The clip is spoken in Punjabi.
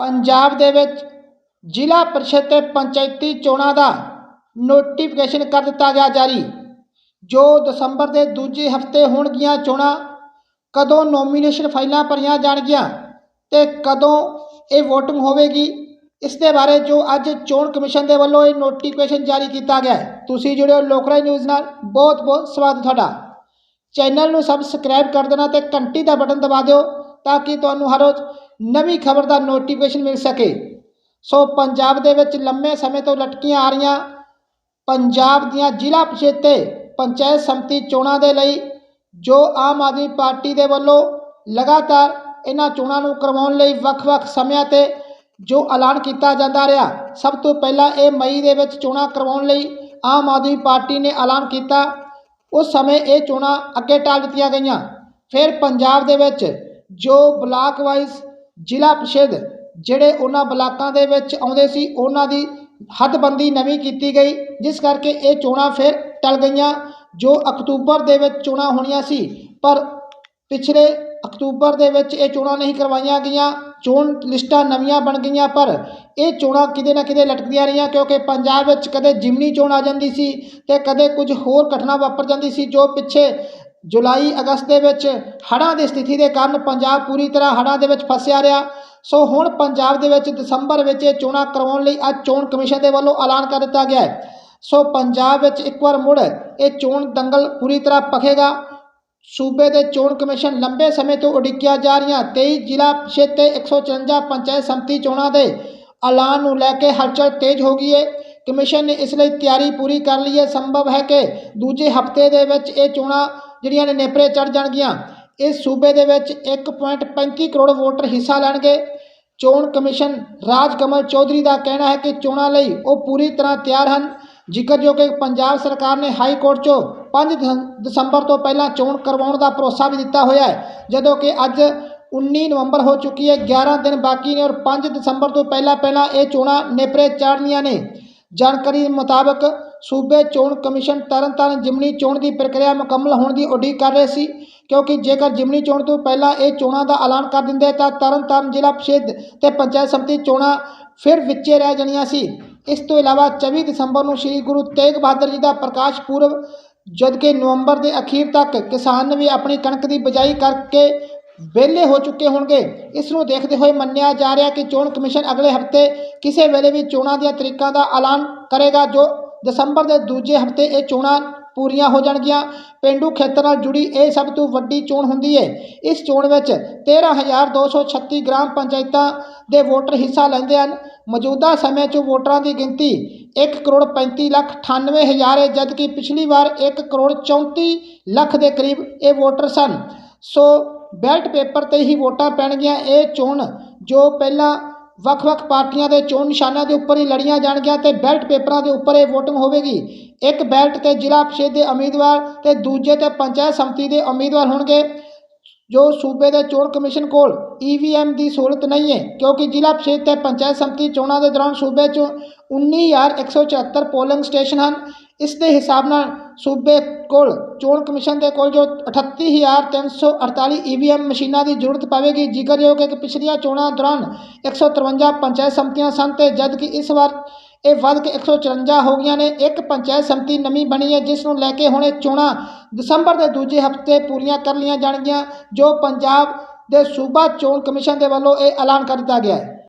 ਪੰਜਾਬ ਦੇ ਵਿੱਚ ਜ਼ਿਲ੍ਹਾ ਪਰਿਸ਼ਦ ਤੇ ਪੰਚਾਇਤੀ ਚੋਣਾਂ ਦਾ ਨੋਟੀਫਿਕੇਸ਼ਨ ਕਰ ਦਿੱਤਾ ਗਿਆ ਜਾਰੀ, ਜੋ ਦਸੰਬਰ ਦੇ ਦੂਜੇ ਹਫ਼ਤੇ ਹੋਣਗੀਆਂ ਚੋਣਾਂ। ਕਦੋਂ ਨੋਮੀਨੇਸ਼ਨ ਫਾਈਲਾਂ ਭਰੀਆਂ ਜਾਣਗੀਆਂ ਤੇ ਕਦੋਂ ਇਹ VOTING ਹੋਵੇਗੀ ਇਸ ਦੇ ਬਾਰੇ ਜੋ ਅੱਜ ਚੋਣ ਕਮਿਸ਼ਨ ਦੇ ਵੱਲੋਂ ਇਹ ਨੋਟੀਫਿਕੇਸ਼ਨ ਜਾਰੀ ਕੀਤਾ ਗਿਆ ਤੁਸੀਂ ਜੁੜਿਓ ਹੋ ਨਿਊਜ਼ ਨਾਲ। ਬਹੁਤ ਬਹੁਤ ਸਵਾਗਤ ਤੁਹਾਡਾ। ਚੈਨਲ ਨੂੰ ਸਬਸਕ੍ਰਾਈਬ ਕਰ ਦੇਣਾ ਤੇ ਘੰਟੀ ਦਾ ਬਟਨ ਦਬਾ ਦਿਓ। ਤਾਂ ਕਿ ਤੁਹਾਨੂੰ ਹਰ ਰੋਜ਼ ਨਵੀਂ ਖਬਰ ਦਾ ਨੋਟੀਫਿਕੇਸ਼ਨ ਮਿਲ ਸਕੇ। ਸੋ ਪੰਜਾਬ ਦੇ ਵਿੱਚ ਲੰਮੇ ਸਮੇਂ ਤੋਂ ਲਟਕੀਆਂ ਆ ਰਹੀਆਂ ਪੰਜਾਬ ਦੀਆਂ ਜ਼ਿਲ੍ਹਾ ਪ੍ਰੀਸ਼ਦ ਤੇ ਪੰਚਾਇਤ ਸਮਿਤੀ ਚੋਣਾਂ ਦੇ ਲਈ ਜੋ ਆਮ ਆਦਮੀ ਪਾਰਟੀ ਦੇ ਵੱਲੋਂ ਲਗਾਤਾਰ ਇਹਨਾਂ ਚੋਣਾਂ ਨੂੰ ਕਰਵਾਉਣ ਲਈ ਵੱਖ-ਵੱਖ ਸਮਿਆਂ ਤੇ ਜੋ ਐਲਾਨ ਕੀਤਾ ਜਾਂਦਾ ਰਿਹਾ, ਸਭ ਤੋਂ ਪਹਿਲਾਂ ਇਹ ਮਈ ਦੇ ਵਿੱਚ ਚੋਣਾਂ ਕਰਵਾਉਣ ਲਈ ਆਮ ਆਦਮੀ ਪਾਰਟੀ ਨੇ ਐਲਾਨ ਕੀਤਾ। ਉਸ ਸਮੇਂ ਇਹ ਚੋਣਾਂ ਅੱਗੇ ਟਾਲ ਦਿੱਤੀਆਂ ਗਈਆਂ। ਫਿਰ ਪੰਜਾਬ ਦੇ ਵਿੱਚ ਜੋ ਬਲਾਕ ਵਾਈਜ਼ ਜ਼ਿਲ੍ਹਾ ਪ੍ਰੀਸ਼ਦ ਜਿਹੜੇ ਉਹਨਾਂ ਬਲਾਕਾਂ ਦੇ ਵਿੱਚ ਆਉਂਦੇ ਸੀ, ਉਹਨਾਂ ਦੀ ਹੱਦਬੰਦੀ ਨਵੀਂ ਕੀਤੀ ਗਈ, ਜਿਸ ਕਰਕੇ ਇਹ ਚੋਣਾਂ ਫਿਰ ਟਲ ਗਈਆਂ, ਜੋ ਅਕਤੂਬਰ ਦੇ ਵਿੱਚ ਚੋਣਾਂ ਹੋਣੀਆਂ ਸੀ। ਪਰ ਪਿਛਲੇ ਅਕਤੂਬਰ ਦੇ ਵਿੱਚ ਇਹ ਚੋਣਾਂ ਨਹੀਂ ਕਰਵਾਈਆਂ ਗਈਆਂ, ਚੋਣ ਲਿਸਟਾਂ ਨਵੀਆਂ ਬਣ ਗਈਆਂ, ਪਰ ਇਹ ਚੋਣਾਂ ਕਿਤੇ ਨਾ ਕਿਤੇ ਲਟਕਦੀਆਂ ਰਹੀਆਂ, ਕਿਉਂਕਿ ਪੰਜਾਬ ਵਿੱਚ ਕਦੇ ਜਿਮਨੀ ਚੋਣ ਆ ਜਾਂਦੀ ਸੀ ਤੇ ਕਦੇ ਕੁਝ ਹੋਰ ਘਟਨਾ ਵਾਪਰ ਜਾਂਦੀ ਸੀ, ਜੋ ਪਿੱਛੇ ਜੁਲਾਈ ਅਗਸਤ ਦੇ ਵਿੱਚ ਹੜ੍ਹਾਂ ਦੀ ਸਥਿਤੀ ਦੇ ਕਾਰਨ ਪੰਜਾਬ ਪੂਰੀ ਤਰ੍ਹਾਂ ਹੜ੍ਹਾਂ ਦੇ ਵਿੱਚ ਫਸਿਆ ਰਿਹਾ। ਸੋ ਹੁਣ ਪੰਜਾਬ ਦੇ ਵਿੱਚ ਦਸੰਬਰ ਵਿੱਚ ਇਹ ਚੋਣਾਂ ਕਰਵਾਉਣ ਲਈ ਅੱਜ ਚੋਣ ਕਮਿਸ਼ਨ ਦੇ ਵੱਲੋਂ ਐਲਾਨ ਕਰ ਦਿੱਤਾ ਗਿਆ ਹੈ। ਸੋ ਪੰਜਾਬ ਵਿੱਚ ਇੱਕ ਵਾਰ ਮੁੜ ਇਹ ਚੋਣ ਦੰਗਲ ਪੂਰੀ ਤਰ੍ਹਾਂ ਪਖੇਗਾ। ਸੂਬੇ ਦੇ ਚੋਣ ਕਮਿਸ਼ਨ ਲੰਬੇ ਸਮੇਂ ਤੋਂ ਉਡੀਕਿਆ ਜਾ ਰਹੀਆਂ 23 ਜ਼ਿਲ੍ਹਾ ਪ੍ਰੀਸ਼ਦ ਤੇ 154 ਪੰਚਾਇਤ ਸਮਿਤੀ ਚੋਣਾਂ ਦੇ ਐਲਾਨ ਨੂੰ ਲੈ ਕੇ ਹਲਚਲ ਤੇਜ਼ ਹੋ ਗਈ ਹੈ ਕਮਿਸ਼ਨ ਨੇ ਇਸ ਲਈ ਤਿਆਰੀ ਪੂਰੀ ਕਰ ਲਈ ਹੈ ਸੰਭਵ ਹੈ ਕਿ ਦੂਜੇ ਹਫ਼ਤੇ ਦੇ ਵਿੱਚ ਇਹ ਚੋਣਾਂ ਜਿਹੜੀਆਂ ਨੇ ਨੇਪਰੇ ਚੜ ਜਾਣਗੀਆਂ, ਇਸ ਸੂਬੇ ਦੇ ਵਿੱਚ 1.35 ਕਰੋੜ ਵੋਟਰ ਹਿੱਸਾ ਲੈਣਗੇ। ਚੋਣ ਕਮਿਸ਼ਨ ਰਾਜ ਕਮਲ ਚੌਧਰੀ ਦਾ ਕਹਿਣਾ ਹੈ ਕਿ ਚੋਣਾਂ ਲਈ ਉਹ ਪੂਰੀ ਤਰ੍ਹਾਂ ਤਿਆਰ ਹਨ। ਜ਼ਿਕਰਯੋਗ ਹੈ ਕਿ ਪੰਜਾਬ ਸਰਕਾਰ ਨੇ ਹਾਈ ਕੋਰਟ 'ਚੋਂ 5 ਦਸੰਬਰ ਤੋਂ ਪਹਿਲਾਂ ਚੋਣ ਕਰਵਾਉਣ ਦਾ ਭਰੋਸਾ ਵੀ ਦਿੱਤਾ ਹੋਇਆ ਹੈ, ਜਦੋਂ ਕਿ ਅੱਜ 19 ਨਵੰਬਰ ਹੋ ਚੁੱਕੀ ਹੈ 11 ਦਿਨ ਬਾਕੀ ਨੇ ਔਰ 5 ਦਸੰਬਰ ਤੋਂ ਪਹਿਲਾਂ ਪਹਿਲਾਂ ਇਹ ਚੋਣਾਂ ਨੇਪਰੇ ਚਾੜਨੀਆਂ ਨੇ। ਜਾਣਕਾਰੀ ਮੁਤਾਬਕ ਸੂਬੇ ਚੋਣ ਕਮਿਸ਼ਨ ਤਰਨਤਾਰਨ ਜਿਮਨੀ ਚੋਣ ਦੀ ਪ੍ਰਕਿਰਿਆ ਮੁਕੰਮਲ ਹੋਣ ਦੀ ਉਡੀਕ ਕਰ ਰਹੇ ਸੀ, ਕਿਉਂਕਿ ਜੇਕਰ ਜਿਮਨੀ ਚੋਣ ਤੋਂ ਪਹਿਲਾਂ ਇਹ ਚੋਣਾਂ ਦਾ ਐਲਾਨ ਕਰ ਦਿੰਦੇ ਤਾਂ ਤਰਨਤਾਰਨ ਜ਼ਿਲ੍ਹਾ ਪ੍ਰੀਸ਼ਦ ਤੇ ਪੰਚਾਇਤ ਸਮਿਤੀ ਚੋਣਾਂ ਫਿਰ ਵਿੱਚੇ ਰਹਿ ਜਾਣੀਆਂ ਸੀ। ਇਸ ਤੋਂ ਇਲਾਵਾ 24 ਦਸੰਬਰ ਨੂੰ ਸ੍ਰੀ ਗੁਰੂ ਤੇਗ ਬਹਾਦਰ ਜੀ ਦਾ ਪ੍ਰਕਾਸ਼ ਪੁਰਬ, ਜਦਕਿ ਨਵੰਬਰ ਦੇ ਅਖੀਰ ਤੱਕ ਕਿਸਾਨ ਵੀ ਆਪਣੀ ਕਣਕ ਦੀ ਬਿਜਾਈ ਕਰਕੇ ਵਿਹਲੇ ਹੋ ਚੁੱਕੇ ਹੋਣਗੇ। ਇਸ ਨੂੰ ਦੇਖਦੇ ਹੋਏ ਮੰਨਿਆ ਜਾ ਰਿਹਾ ਕਿ ਚੋਣ ਕਮਿਸ਼ਨ ਅਗਲੇ ਹਫ਼ਤੇ ਕਿਸੇ ਵੇਲੇ ਵੀ ਚੋਣਾਂ ਦੀਆਂ ਤਰੀਕਾਂ ਦਾ ਐਲਾਨ ਕਰੇਗਾ, ਜੋ ਦਸੰਬਰ ਦੇ ਦੂਜੇ ਹਫ਼ਤੇ ਇਹ ਚੋਣਾਂ ਪੂਰੀਆਂ ਹੋ ਜਾਣਗੀਆਂ। ਪਿੰਡੂ ਖੇਤਰ ਨਾਲ ਜੁੜੀ ਇਹ ਸਭ ਤੋਂ ਵੱਡੀ ਚੋਣ ਹੁੰਦੀ ਹੈ ਇਸ ਚੋਣ ਵਿੱਚ 13236 ਗ੍ਰਾਮ ਪੰਚਾਇਤਾਂ ਦੇ ਵੋਟਰ ਹਿੱਸਾ ਲੈਂਦੇ ਹਨ। ਮੌਜੂਦਾ ਸਮੇਂ 'ਚ ਵੋਟਰਾਂ ਦੀ ਗਿਣਤੀ 1 ਕਰੋੜ 35 ਲੱਖ 98 ਹਜ਼ਾਰ ਹੈ ਜਦਕਿ ਪਿਛਲੀ ਵਾਰ 1 ਕਰੋੜ 34 ਲੱਖ ਦੇ ਕਰੀਬ ਇਹ ਵੋਟਰ ਸਨ। ਸੋ ਬੈਲਟ ਪੇਪਰ ਤੇ ਹੀ ਵੋਟਾਂ ਪੈਣਗੀਆਂ। ਇਹ ਚੋਣ ਜੋ ਪਹਿਲਾਂ ਵੱਖ-ਵੱਖ ਪਾਰਟੀਆਂ ਦੇ ਚੋਣ ਨਿਸ਼ਾਨਾਂ ਦੇ ਉੱਪਰ ਹੀ ਲੜੀਆਂ ਜਾਣਗੀਆਂ ਤੇ ਬੈਲਟ ਪੇਪਰਾਂ ਦੇ ਉੱਪਰ ਇਹ ਵੋਟਿੰਗ ਹੋਵੇਗੀ। ਇੱਕ ਬੈਲਟ ਤੇ ਜ਼ਿਲ੍ਹਾ ਪ੍ਰੀਸ਼ਦ ਦੇ ਉਮੀਦਵਾਰ ਤੇ ਦੂਜੇ ਤੇ ਪੰਚਾਇਤ ਸਮਿਤੀ ਦੇ ਉਮੀਦਵਾਰ ਹੋਣਗੇ, ਜੋ ਸੂਬੇ ਦੇ ਚੋਣ ਕਮਿਸ਼ਨ ਕੋਲ ਈਵੀਐਮ ਦੀ ਸਹੂਲਤ ਨਹੀਂ ਹੈ, ਕਿਉਂਕਿ ਜ਼ਿਲ੍ਹਾ ਪ੍ਰੀਸ਼ਦ ਤੇ ਪੰਚਾਇਤ ਸਮਿਤੀ ਚੋਣਾਂ ਦੇ ਦੌਰਾਨ ਸੂਬੇ 'ਚ 19174 ਪੋਲਿੰਗ ਸਟੇਸ਼ਨ ਹਨ। ਇਸ ਦੇ ਹਿਸਾਬ ਨਾਲ ਸੂਬੇ ਕੋਲ, ਚੋਣ ਕਮਿਸ਼ਨ ਦੇ ਕੋਲ ਜੋ 38348 ਈਵੀਐਮ ਮਸ਼ੀਨਾਂ ਦੀ ਜ਼ਰੂਰਤ ਪਵੇਗੀ, ਜ਼ਿਕਰਯੋਗ ਹੈ ਕਿ ਪਿਛਲੀਆਂ ਚੋਣਾਂ ਦੌਰਾਨ 153 ਪੰਚਾਇਤ ਸਮਿਤੀਆਂ ਸਨ ਤੇ ਜਦ ਕਿ ਇਸ ਵਾਰ ਇਹ ਵੱਧ ਕੇ 154 ਹੋ ਗਈਆਂ ਨੇ, ਇੱਕ ਪੰਚਾਇਤ ਸਮਿਤੀ ਨਵੀਂ ਬਣੀ ਹੈ, ਜਿਸ ਨੂੰ ਲੈ ਕੇ ਹੁਣੇ ਚੋਣਾਂ ਦਸੰਬਰ ਦੇ ਦੂਜੇ ਹਫ਼ਤੇ ਪੂਰੀਆਂ ਕਰ ਲਈਆਂ ਜਾਣਗੀਆਂ, ਜੋ ਪੰਜਾਬ ਦੇ ਸੂਬਾ ਚੋਣ ਕਮਿਸ਼ਨ ਦੇ ਵੱਲੋਂ ਇਹ ਐਲਾਨ ਕਰ ਦਿੱਤਾ ਗਿਆ ਹੈ।